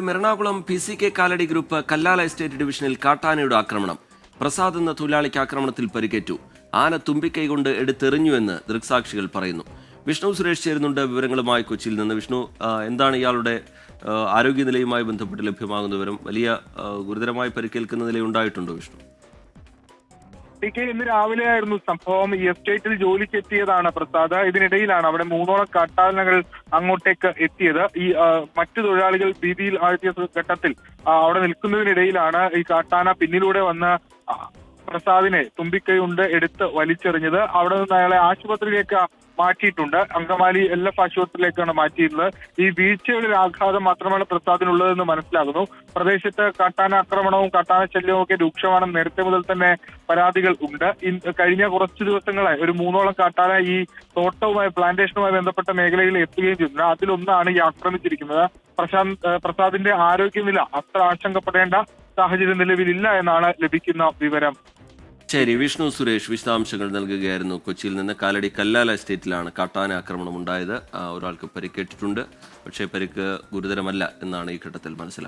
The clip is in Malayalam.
Ernakulam P C K Kalady group Kallala estate ഡിവിഷനിൽ കാട്ടാനയുടെ ആക്രമണം. പ്രസാദ് എന്ന തൊഴിലാളിക്ക് ആക്രമണത്തിൽ പരിക്കേറ്റു. ആന തുമ്പിക്കൈ കൊണ്ട് എടുത്തെറിഞ്ഞുവെന്ന് ദൃക്സാക്ഷികൾ പറയുന്നു. വിഷ്ണു സുരേഷ് ചേരുന്നുണ്ട് വിവരങ്ങളുമായി കൊച്ചിയിൽ നിന്ന്. വിഷ്ണു എന്താണ് ഇയാളുടെ ആരോഗ്യനിലയുമായി ബന്ധപ്പെട്ട് ലഭ്യമാകുന്ന വിവരം? വലിയ ഗുരുതരമായി പരിക്കേൽക്കുന്ന നിലയുണ്ടായിട്ടുണ്ടോ വിഷ്ണു? ടി കെ ഇന്ന് രാവിലെ ആയിരുന്നു സംഭവം. ഈ എസ്റ്റേറ്റിൽ ജോലിക്ക് എത്തിയതാണ് പ്രസാദ്. ഇതിനിടയിലാണ് അവിടെ മൂന്നോളം കാട്ടാനകൾ അങ്ങോട്ടേക്ക് എത്തിയത്. ഈ മറ്റു തൊഴിലാളികൾ ഭീതിയിൽ ആഴ്ത്തിയ ഘട്ടത്തിൽ അവിടെ നിൽക്കുന്നതിനിടയിലാണ് ഈ കാട്ടാന പിന്നിലൂടെ വന്ന് പ്രസാദിനെ തുമ്പിക്കൈ ഉണ്ട് എടുത്ത് വലിച്ചെറിഞ്ഞത്. അവിടെ നിന്ന് അയാളെ ആശുപത്രിയിലേക്ക് മാറ്റിയിട്ടുണ്ട്. അങ്കമാലി എൽ എഫ് ആശുപത്രിയിലേക്കാണ് മാറ്റിയിരുന്നത്. ഈ വീഴ്ചയുടെ ഒരു ആഘാതം മാത്രമാണ് പ്രസാദിനുള്ളതെന്ന് മനസ്സിലാകുന്നു. പ്രദേശത്ത് കാട്ടാന ആക്രമണവും കാട്ടാന ശല്യവും ഒക്കെ രൂക്ഷമാണെന്ന് നേരത്തെ മുതൽ തന്നെ പരാതികൾ ഉണ്ട്. കഴിഞ്ഞ കുറച്ച് ദിവസങ്ങളായി ഒരു മൂന്നോളം കാട്ടാന ഈ തോട്ടവുമായി പ്ലാന്റേഷനുമായി ബന്ധപ്പെട്ട മേഖലയിൽ എത്തുകയും ചെയ്തിട്ടുണ്ട് അതിലൊന്നാണ് ഈ ആക്രമിച്ചിരിക്കുന്നത്. പ്രശാന്ത് പ്രസാദിന്റെ ആരോഗ്യനില അത്ര ആശങ്കപ്പെടേണ്ട സാഹചര്യം നിലവിലില്ല എന്നാണ് ലഭിക്കുന്ന വിവരം. ശരി വിഷ്ണു സുരേഷ് വിശദാംശങ്ങൾ നൽകുകയായിരുന്നു. കൊച്ചിയിൽ നിന്ന് കാലടി കല്ലാല എസ്റ്റേറ്റിലാണ് കാട്ടാന ആക്രമണം ഉണ്ടായത്. ഒരാൾക്ക് പരിക്കേറ്റിട്ടുണ്ട്. പക്ഷേ പരിക്ക് ഗുരുതരമല്ല എന്നാണ് ഈ ഘട്ടത്തിൽ മനസ്സിലാക്കുന്നത്.